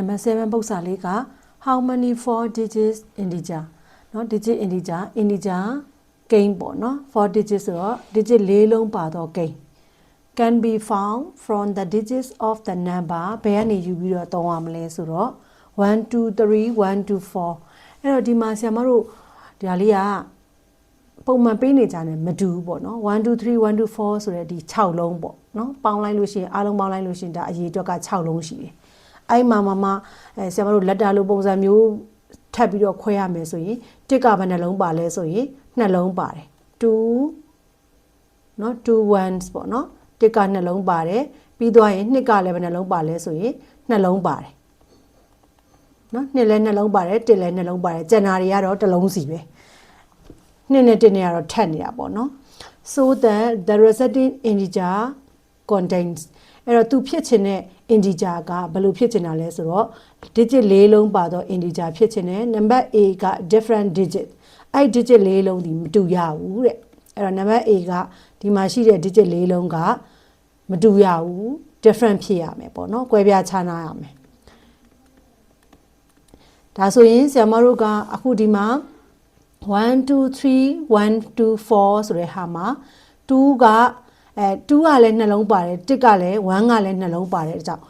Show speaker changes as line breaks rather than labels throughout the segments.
နံပါတ်7ပု္ပ္ပစာလေးက how many four digits integer เนาะ digit integer integer gain ပေါ့เนาะ4 digits ဆိုတော့ digit ၄လုံးပါတော့ gain can be found from the digits of the number ဘယ်ကနေယူပြီးတော့သုံးရမလဲဆိုတော့1 2 3 1 2 4အဲ့တော့ဒီမှာဆရာမတို့ဒီဟာလေးကပုံမှန်ပေးနေကြတယ်မတူဘူးပေါ့နော်1 2 3 1 2 4ဆိုတဲ့ဒီ6လုံးပေါ့နော်ပေါင်းလိုက်လို့ရှိရင်အားလုံးပေါင်းလိုက်လို့ရှိရင်ဒါအရေအတွက်က6လုံးရှိတယ် အဲ့မှာမမအဲဆရာမတို့လက်တာလိုပုံစံမျိုးထပ်ပြီးတော့ခွဲရမယ်ဆိုရင်တစ်ကဘယ်နှလုံးပါလဲဆိုရင်နှလုံးပါတယ်2เนาะ2 ones ပေါ့เนาะတစ်ကနှလုံးပါတယ်ပြီးသွားရင်နှစ်ကလည်းဘယ်နှလုံးပါလဲဆိုရင်နှလုံးပါတယ်နော်နှစ်လည်းနှလုံးပါတယ်တစ်လည်းနှလုံးပါတယ်ကျန်တာတွေကတော့တစ်လုံးစီပဲနှစ်နဲ့တစ်နဲ့ကတော့ထက်နေတာပေါ့နော် so that the resulting integer contains အဲ့တော့သူဖြစ်ချင်တဲ့ integer ကဘယ်လိုဖြစ်ချင်တာလဲဆိုတော့ digit ၄လုံးပါတော့ integer ဖြစ်ချင်တယ် number a က different digit အဲ့ digit ၄လုံးဒီမတူရဘူးတဲ့အဲ့တော့ number a ကဒီမှာရှိတဲ့ digit ၄လုံးကမတူရဘူး different ဖြစ်ရမယ်ပေါ့နော်ကွဲပြားခြားနားရမယ်ဒါဆိုရင်ဆရာမတို့ကအခုဒီမှာ1 2 3 1 2 4ဆိုတဲ့ဟာမှာ2က အဲ2ကလည်းနှလုံးပါတယ်1ကလည်း1ကလည်းနှလုံးပါတယ်အကြောင်း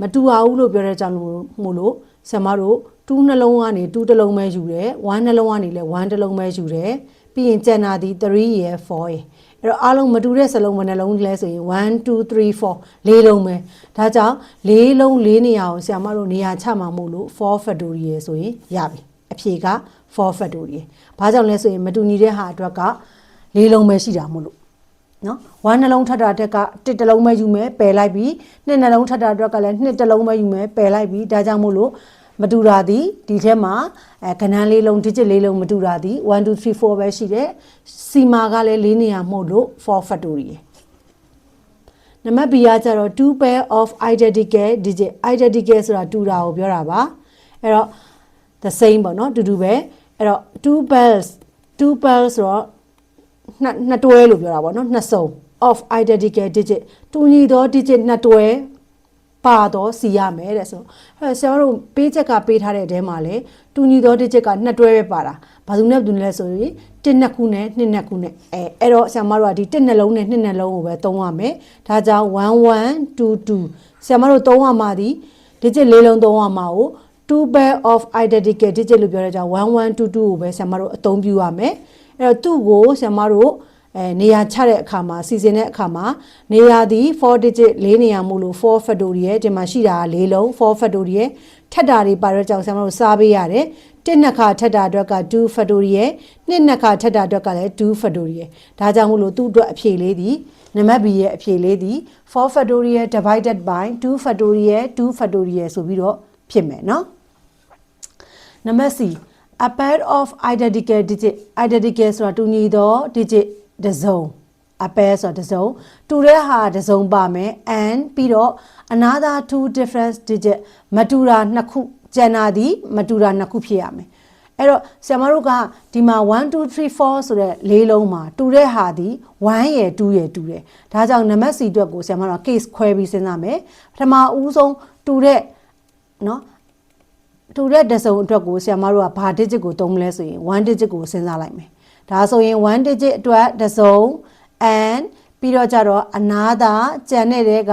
မတူအောင်လို့ပြောတဲ့အကြောင်းမို့လို့ဆရာမတို့2နှလုံးကနေ2တစ်လုံးပဲယူတယ်1နှလုံးကနေလည်း1တစ်လုံးပဲယူတယ်ပြီးရင်ကျန်တာဒီ3ရယ်4ရယ်အဲ့တော့အားလုံးမတူတဲ့စလုံးဘယ်နှလုံးလဲဆိုရင်1 2 3 4လေးလုံးပဲဒါကြောင့်လေးလုံးလေးနေရာကိုဆရာမတို့နေရာချမှာမို့လို့4 factorial ဆိုရင်ရပြီအဖြေက4 factorial ဘာကြောင့်လဲဆိုရင်မတူညီတဲ့ဟာအတွက်ကလေးလုံးပဲရှိတာမို့လို့ နော်ဝမ်းနှလုံးထပ်တာတက်ကတစ်တစ်လုံးပဲယူမယ်ပယ်လိုက်ပြီးနှစ်နှလုံးထပ်တာအတွက်ကလည်းနှစ်တစ်လုံးပဲယူမယ်ပယ်လိုက်ပြီးဒါကြောင့်မို့လို့မတူတာဒီဒီထဲမှာအဲကဏ္ဍလေးလုံး digit လေးလုံးမတူတာဒီ1 2 3 4ပဲရှိတယ်စီမာကလည်း၄နေရာမှုလို့4 factorial နံပါတ် B ကကျတော့ two pair of identical digit identical ဆိုတာတူတာကိုပြောတာပါအဲ့တော့ the same ပေါ့နော်တူတူပဲအဲ့တော့ two pairs two pairs ဆိုတော့ နှစ်နှစ်တွဲလို့ပြောတာပေါ့နော်နှစ်စုံ of identical digit တူညီသော digit နှစ်တွဲပါတော့စီရမယ်တဲ့ဆိုအဲဆရာတို့ပေးချက်ကပေးထားတဲ့အထဲမှာလေတူညီသော digit ကနှစ်တွဲပဲပါတာဘာလို့လဲဘာလို့လဲဆိုရင်တစ်နှစ်ခုနဲ့နှစ်နှစ်ခုနဲ့အဲအဲ့တော့ဆရာမတို့ကဒီတစ်နှလုံးနဲ့နှစ်နှလုံးကိုပဲသုံးရမယ်ဒါကြောင့်1122ဆရာမတို့သုံးရမှာဒီ digit လေးလုံးသုံးရမှာကို2 pair of identical digit လို့ပြောတဲ့ကြောင့်1122ကိုပဲဆရာမတို့အသုံးပြုရမယ် အဲ့တော့သူ့ကိုဆရာမတို့အဲနေရာချတဲ့အခါမှာစီစဉ်တဲ့အခါမှာနေရာသည်4 digit ၄နေရာမို့လို့4 factorial ဒီမှာရှိတာက၄လုံး4 factorial ထက်တာတွေပါတော့ကြောင့်ဆရာမတို့စားပေးရတယ်တစ်နှစ်ခါထက်တာအတွက်က2 factorial နှစ်နှစ်ခါထက်တာအတွက်ကလည်း2 factorial ဒါကြောင့်မို့လို့သူ့အတွက်အဖြေလေးဒီနံပါတ် B ရဲ့အဖြေလေးဒီ4 factorial divided by 2 factorial 2 factorial ဆိုပြီးတော့ဖြစ်မယ်เนาะနံပါတ် C a pair of identical digit identical ဆိုတာတူညီသော digit တစ်စုံ a pair ဆိုတာတစ်စုံတူတဲ့ဟာတစ်စုံပါမယ် and ပြီးတော့ another two different digit မတူတာနှစ်ခုကျန်တာဒီမတူတာနှစ်ခုဖြစ်ရမယ်အဲ့တော့ဆရာမတို့ကဒီမှာ1 2 3 4ဆိုတဲ့လေးလုံးမှာတူတဲ့ဟာဒီ1ရယ်2ရယ်တူတယ်ဒါကြောင့်နံပါတ် C အတွက်ကိုဆရာမတို့က case ခွဲပြီးစဉ်းစားမယ်ပထမဦးဆုံးတူတဲ့နော် တူတဲ့တစုံအတွက်ကိုဆရာမတို့ကဘာ digit ကိုသုံးမလဲဆိုရင်1 digit ကိုစဉ်းစားလိုက်မယ်ဒါဆိုရင်1 digit အတွက်တစုံ and ပြီးတော့ကြတော့ another ကျန်တဲ့တွေက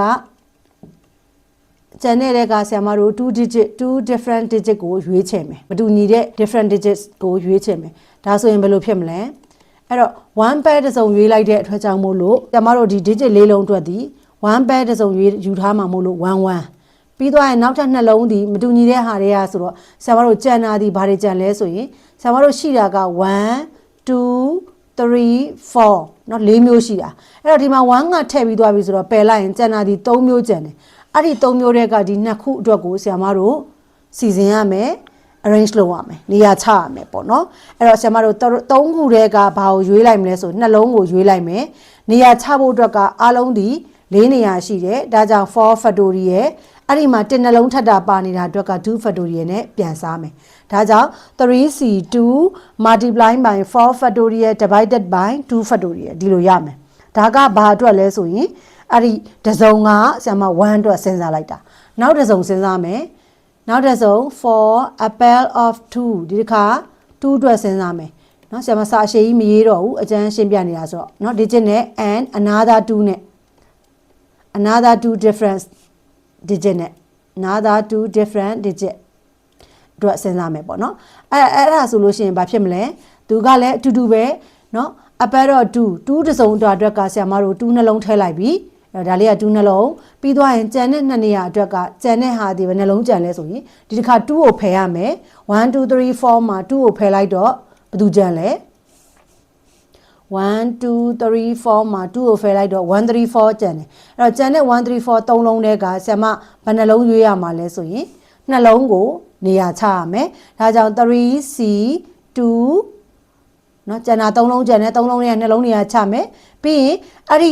ကျန်တဲ့တွေကဆရာမတို့2 digit 2 different digit ကိုရွေးချယ်မယ်မတူညီတဲ့ different digits ကိုရွေးချယ်မယ်ဒါဆိုရင်ဘယ်လိုဖြစ်မလဲအဲ့တော့1 pair တစ်စုံရွေးလိုက်တဲ့အတွက်ကြောင့်မို့လို့ဆရာမတို့ဒီ digit လေးလုံးအတွက်ဒီ1 pair တစ်စုံရွေးယူထားမှာမို့လို့1 1 ပြီးသွားရင်နောက်ထပ်နှလုံးဒီမတူညီတဲ့ဟာတွေကဆိုတော့ဆရာမတို့ကြံတာဒီဘာတွေကြံလဲဆိုရင်ဆရာမတို့ရှိတာက1 2 3 4เนาะ၄မျိုးရှိတာအဲ့တော့ဒီမှာ1ကထည့်ပြီးသွားပြီဆိုတော့ပယ်လိုက်ရင်ကျန်တာဒီ3မျိုးကျန်တယ်အဲ့ဒီ3မျိုးတွေကဒီနှစ်ခုအတွက်ကိုဆရာမတို့စီစဉ်ရမယ် arrange လုပ်ရမယ်နေရာချရမယ်ပေါ့နော်အဲ့တော့ဆရာမတို့3ခုတည်းကဘာကိုရွေးလိုက်မလဲဆိုနှလုံးကိုရွေးလိုက်မယ်နေရာချဖို့အတွက်ကအားလုံးဒီ၄နေရာရှိတယ်ဒါကြောင့်4 factorial အဲ့ဒီမှာတစ်နှလုံးထပ်တာပါနေတာအတွက်က2 factorial နဲ့ပြန်စားမယ်ဒါကြောင့် 3c2 multiply by 4 factorial divided by 2 factorial ဒီလိုရမယ်ဒါကဘာအတွက်လဲဆိုရင်အဲ့ဒီတစုံကဆရာမ1အတွက်စဉ်းစားလိုက်တာ နောက်တစ်စုံစဉ်းစားမယ်နောက်တစ်စုံ for a pair of 2ဒီတစ်ခါ2အတွက်စဉ်းစားမယ်เนาะဆရာမစာအရှိကြီးမရေးတော့ဘူးအကျန်းရှင်းပြနေတာဆိုတော့เนาะ digit နဲ့ and another 2နဲ့ another two different digit နဲ့ another two different digit တို့စဉ်းစားမယ်ပေါ့နော်အဲအဲ့ဒါဆိုလို့ရှိရင်ဘာဖြစ်မလဲသူကလည်းအတူတူပဲနော်အပတ်တော့2 2တစုံတော်အတွက်ကဆရာမတို့2နှလုံးထည့်လိုက်ပြီအဲဒါလေးက2နှလုံးပြီးသွားရင်ကြံတဲ့နှစ်နေရာအတွက်ကကြံတဲ့ဟာဒီပဲနှလုံးကြံလဲဆိုရင်ဒီတစ်ခါ2ကိုဖယ်ရမယ်1 2 3 4မှာ2ကိုဖယ်လိုက်တော့ဘယ်သူကြံလဲ 1 2 3 4မှာ2ကိုဖယ်လိုက်တော့1 3 4ကျန်တယ်အဲ့တော့ကျန်တဲ့1 3 4သုံးလုံးတဲ့ကဆရာမဘယ်နှလုံးရွေးရမှာလဲဆိုရင်နှလုံးကိုနေရာချရမယ်ဒါကြောင့် 3C 2နော်ကျန်တာသုံးလုံးကျန်တဲ့သုံးလုံးရဲ့နှလုံးနေရာချမယ်ပြီးရင်အဲ့ဒီ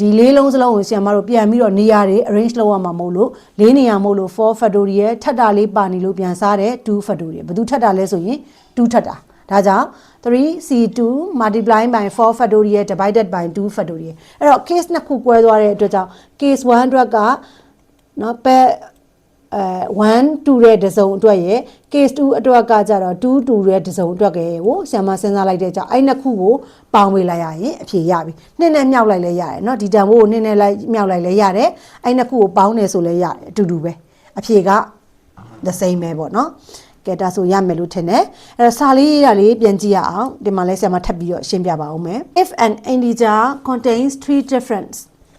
ဒီလေးလုံးစလုံးကိုဆရာမတို့ပြန်ပြီးတော့နေရာတွေ arrange လုပ်ရမှာမဟုတ်လို့လေးနေရာမဟုတ်လို့4 factorial ထပ်တာလေးပါနေလို့ပြန်စားတယ်2 factorial ဘယ်သူထပ်တာလဲဆိုရင်2ထပ်တာ ဒါကြောင့် 3c2 multiply by 4 factorial divided by 2 factorial အဲ့တော့ case နှစ်ခုကွဲသွားတဲ့အတွက်ကြောင့် case 1အတွက်ကเนาะပဲ အဲ1 2တဲ့တစ်စုံအတွက်ရယ် case 2အတွက်ကကြတော့2 2တဲ့တစ်စုံအတွက်ကရယ်ကိုဆရာမစဉ်းစားလိုက်တဲ့ကြောင့်အဲ့နှစ်ခုကိုပေါင်းဝေးလိုက်ရရင်အဖြေရပြီနှစ်နဲ့မြောက်လိုက်လဲရတယ်เนาะဒီတန်ဖိုးကိုနှစ်နဲ့လိုက်မြောက်လိုက်လဲရတယ်အဲ့နှစ်ခုကိုပေါင်းတယ်ဆိုလဲရတယ်အတူတူပဲအဖြေက the same ပဲပေါ့เนาะ ကဲဒါဆိုရမယ်လို့ထင်တယ်အဲ့တော့စာလေးရလေးပြန်ကြည့်ရအောင်ဒီမှာလဲဆရာမထပ်ပြီးတော့ရှင်းပြပါဦးမယ် if an integer contains three different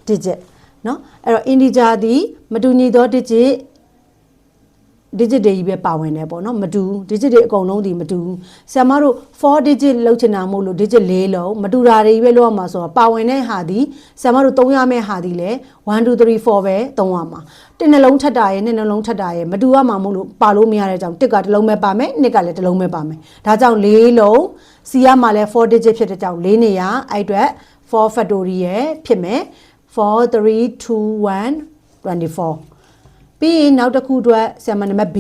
digit เนาะအဲ့တော့ integer ဒီမတူညီသော digit digit တွေကြီးပဲပါဝင်တယ်ပေါ့နော်မတူ digit တွေအကုန်လုံးဒီမတူဆရာမတို့4 digit လောက်ချင်တာမဟုတ်လို့ digit ၄လုံးမတူတာတွေပဲလောက်ရမှာဆိုတော့ပါဝင်တဲ့ဟာဒီဆရာမတို့သုံးရမယ့်ဟာဒီလေ1 2 3 4ပဲသုံးရမှာတစ်နှလုံးထပ်တာရဲ့နှစ်နှလုံးထပ်တာရဲ့မတူရမှာမဟုတ်လို့ပါလို့မရတဲ့ကြောင့်တစ်ကတစ်လုံးပဲပါမယ်နှစ်ကလည်းတစ်လုံးပဲပါမယ်ဒါကြောင့်၄လုံးစီရမှာလဲ4 digit ဖြစ်တဲ့ကြောင့်၄နေရအဲ့အတွက်4 factorial ဖြစ်မယ်4 3 2 1 24 ပြီးရင်နောက်တစ်ခုအတွက်ဆရာမနံပါတ် B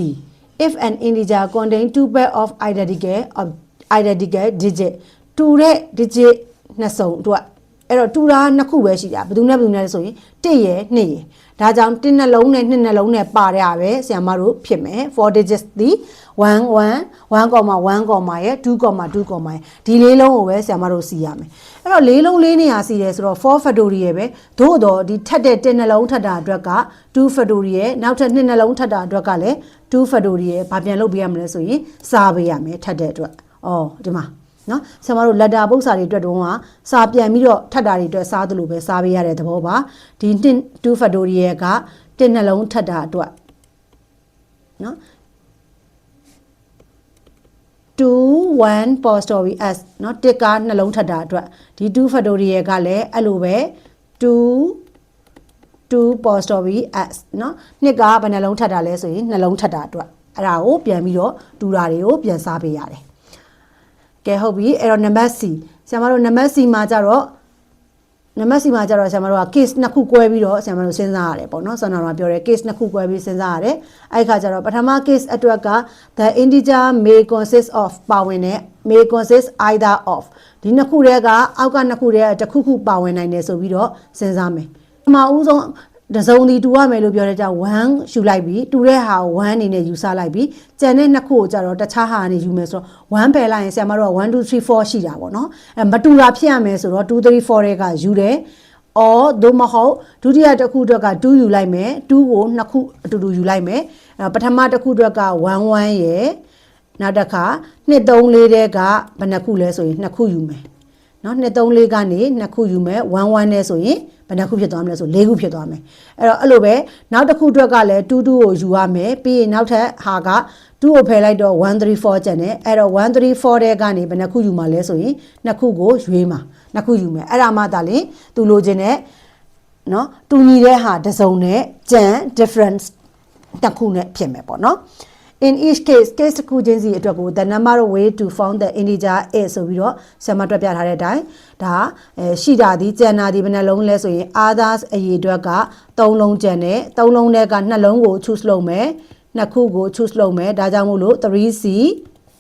if an integer contain two pair of identical of identical digit တူတဲ့ digit နှစ်စုံအတွက် အဲ့တော့တူတာနှစ်ခုပဲရှိတာဘယ်သူနဲ့ဘယ်သူနဲ့လဲဆိုရင်1ရယ်2ရယ်ဒါကြောင့်1နှလုံးနဲ့2နှလုံးနဲ့ပါရပဲဆရာမတို့ဖြစ်မယ်4 digits ဒီ1 1 1.1, ရဲ့ 2, 2, ရဲ့ဒီလေးလုံးကိုပဲဆရာမတို့စီရမယ်အဲ့တော့လေးလုံးလေးနေရာစီတယ်ဆိုတော့4 factorial ပဲသို့တော့ဒီထက်တဲ့1နှလုံးထက်တာအတွက်က2 factorial နောက်ထပ်2နှလုံးထက်တာအတွက်ကလည်း2 factorial ဘာပြန်လုပ်ပေးရမလဲဆိုရင်စားပေးရမယ်ထက်တဲ့အတွက်အော်ဒီမှာ နော်ဆရာမတို့လက်တာပု္ပ္ပစာတွေအတွက်တုန်းကစာပြန်ပြီးတော့ထပ်တာတွေအတွက်စားသလိုပဲစားပေးရတဲ့သဘောပါဒီ2 factorial က1နှလုံးထပ်တာအတွက်နော်2 1 apostrophe s เนาะတစ်ကနှလုံးထပ်တာအတွက်ဒီ2 factorial ကလည်းအဲ့လိုပဲ2 2 apostrophe s เนาะနှစ်ကဘယ်နှလုံးထပ်တာလဲဆိုရင်နှလုံးထပ်တာအတွက်အဲ့ဒါကိုပြန်ပြီးတော့တူတာတွေကိုပြန်စားပေးရတယ် ကဲဟုတ်ပြီအဲ့တော့နံပါတ် C ဆရာမတို့နံပါတ် C မှာကြတော့နံပါတ် C မှာကြတော့ဆရာမတို့က case နှစ်ခု꿰ပြီးတော့ဆရာမတို့စဉ်းစားရတယ်ပေါ့နော်ဆောင်းနာမှာပြောတယ် case နှစ်ခု꿰ပြီးစဉ်းစားရတယ်အဲ့ခါကျတော့ပထမ case အတွက်က the integer may consist of ပါဝင်တဲ့ may consist either of ဒီနှစ်ခုတည်းကအောက်ကနှစ်ခုတည်းကတစ်ခုခုပါဝင်နိုင်တယ်ဆိုပြီးတော့စဉ်းစားမယ်ပထမဦးဆုံး တစုံဒီတူရမယ်လို့ပြောတဲ့ကြောင့်1ယူလိုက်ပြီးတူတဲ့ဟာကို1အနေနဲ့ယူဆလိုက်ပြီးကြံတဲ့နှစ်ခုကိုကြတော့တခြားဟာအနေယူမယ်ဆိုတော့1ပယ်လိုက်ရင်ဆရာမတို့က1 2 3 4ရှိတာပေါ့နော်အဲမတူတာဖြစ်ရမယ်ဆိုတော့2 3 4တဲ့ကယူတယ်အော်သို့မဟုတ်ဒုတိယတစ်ခုအတွက်က2ယူလိုက်မယ်2ကိုနှစ်ခုအတူတူယူလိုက်မယ်အဲပထမတစ်ခုအတွက်က1 1ရယ်နောက်တစ်ခါ2 3 4တဲ့ကဘယ်နှခုလဲဆိုရင်နှစ်ခုယူမယ်နော်2 3 4ကနေနှစ်ခုယူမယ်1 1နဲ့ဆိုရင်ဘ ယ်နှခုဖြစ်သွားမလဲဆို၄ခုဖြစ်သွားမယ်အဲ့တော့အဲ့လိုပဲနောက်တစ်ခုအတွက်ကလည်း2 2ကိုယူရမယ်ပြီးရင်နောက်ထပ်ဟာက2ကိုဖယ်လိုက်တော့1 3 4ကျန်တယ်အဲ့တော့1 3 4တဲ့ကနေဘယ်နှခုယူမှာလဲဆိုရင်နှစ်ခုကိုရွေးမှာနှစ်ခုယူမယ်အဲ့ဒါမှသာလင်သူလိုချင်တဲ့နော်တူညီတဲ့ဟာတစ်စုံနဲ့ကြံ difference တစ်ခုနဲ့ဖြစ်မယ်ပေါ့နော် in each case case တစ်ခုချင်းစီအတွက်ကို the number of way to found the integer is ဆိုပြီးတော့ဆရာမတွက်ပြထားတဲ့အတိုင်းဒါအဲရှိတာဒီကျန်တာဒီဘယ်နှလုံးလဲဆိုရင် others အရေးအတွက်က3လုံးကျန်တယ်3လုံးထဲက2လုံးကို choose လုပ်မယ်နှစ်ခုကို choose လုပ်မယ်ဒါကြောင့်မို့လို့ 3c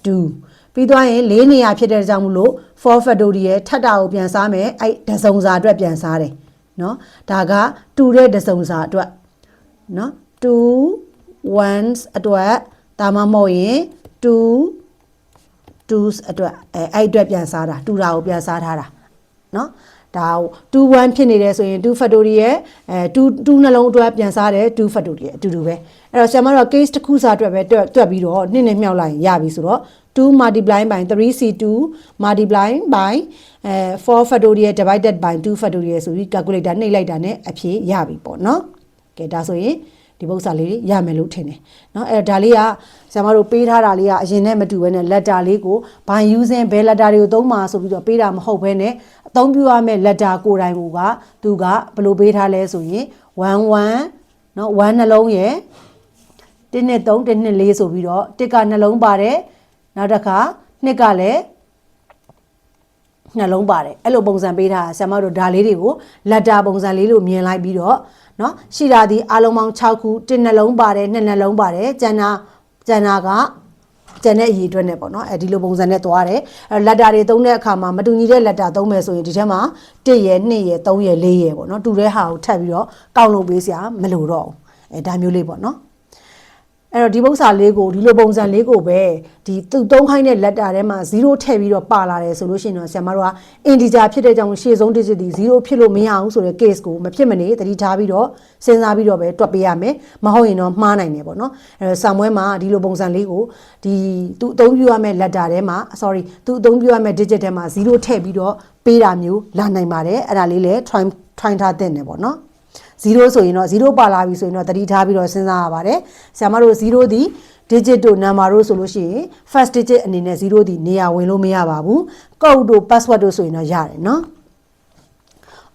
2ပြီးသွားရင်၄နေရာဖြစ်တဲ့ကြောင့်မို့လို့4 factorial ထပ်တာကိုပြန်စားမယ်အဲ့ဒဇုံစာအတွက်ပြန်စားတယ်เนาะဒါကတူတဲ့ဒဇုံစာအတွက်เนาะ 2 ones အတွက် ဒါမှမဟုတ်ရင်2 2s အတွက်အဲအဲ့အတွက်ပြန်စားတာ2တာကိုပြန်စားထားတာเนาะဒါ2 1ဖြစ်နေတယ်ဆိုရင်2 factorial အဲ2 2နှလုံးအတွက်ပြန်စားတယ်2 factorial အတူတူပဲအဲ့တော့ဆရာမတို့ case တစ်ခုစားအတွက်ပဲတွက်တွက်ပြီးတော့နှစ်နဲ့မြောက်လိုက်ရင်ရပြီဆိုတော့2 multiply by 3c2 multiply by အဲ4 factorial divided by 2 factorial ဆိုပြီး calculator နှိပ်လိုက်တာနဲ့အဖြေရပြီပေါ့เนาะကဲဒါဆိုရင် ဒီပု္ပ္ပစာလေးတွေရမယ်လို့ထင်တယ်เนาะအဲ့တော့ဒါလေးကဆရာမတို့ပေးထားတာလေးကအရင်နဲ့မတူဘဲနဲ့ letter လေးကို by using ဘယ် letter တွေကိုသုံးမှာဆိုပြီးတော့ပေးတာမဟုတ်ဘဲနဲ့အသုံးပြုရမယ့် letter ကိုယ်တိုင်ကသူကဘယ်လိုပေးထားလဲဆိုရင်11เนาะ1နှလုံးရယ်1နဲ့3 1နဲ့4ဆိုပြီးတော့1ကနှလုံးပါတယ်နောက်တစ်ခါ2ကလည်းနှလုံးပါတယ်အဲ့လိုပုံစံပေးထားတာဆရာမတို့ဒါလေးတွေကိုလက်တာပုံစံလေးလို့မြင်လိုက်ပြီးတော့ နော်ရှိတာဒီအလုံးပေါင်း6ခုတစ်နှလုံးပါတယ်နှစ်နှလုံးပါတယ်ကျန်တာကျန်တာကကျန်တဲ့အရေးအတွက်နဲ့ပေါ့နော်အဲဒီလိုပုံစံနဲ့သွားတယ်အဲလက်တာတွေသုံးတဲ့အခါမှာမတူညီတဲ့လက်တာသုံးမယ်ဆိုရင်ဒီထဲမှာ1ရယ်2ရယ်3ရယ်4ရယ်ပေါ့နော်တူတဲ့ဟာကိုထပ်ပြီးတော့ကောက်လို့ပေးစရာမလိုတော့ဘူးအဲဒါမျိုးလေးပေါ့နော် အဲ့တော့ဒီပု္ပ္ပစာလေးကိုဒီလိုပုံစံလေးကိုပဲဒီသူ့သုံးခိုင်းတဲ့ letter ထဲမှာ0ထည့်ပြီးတော့ပါလာတယ်ဆိုလို့ရှိရင်တော့ဆရာမတို့က integer ဖြစ်တဲ့ကြောင့်ရှေ့ဆုံး digit ဒီ0ဖြစ်လို့မရအောင်ဆိုတဲ့ case ကိုမဖြစ်မနေသတိထားပြီးတော့စဉ်းစားပြီးတော့ပဲတွက်ပေးရမယ်မဟုတ်ရင်တော့မှားနိုင်တယ်ပေါ့နော်အဲ့တော့ဆောင်းပွဲမှာဒီလိုပုံစံလေးကိုဒီသူအသုံးပြုရမယ့် letter ထဲမှာ sorry သူအသုံးပြုရမယ့် digit ထဲမှာ0ထည့်ပြီးတော့ပေးတာမျိုးလာနိုင်ပါတယ်အဲ့ဒါလေးလည်း try try ထားတဲ့နေပေါ့နော် 0ဆိုရင်တော့0ပါလာပြီဆိုရင်တော့တတိထားပြီးတော့စဉ်းစားရပါတယ်။ဆရာမတို့0ဒီ digit တို့ number တို့ဆိုလို့ရှိရင် first digit အနေနဲ့0ဒီနေရာဝင်လို့မရပါဘူး။ code တို့ password တို့ဆိုရင်တော့ရတယ်နော်။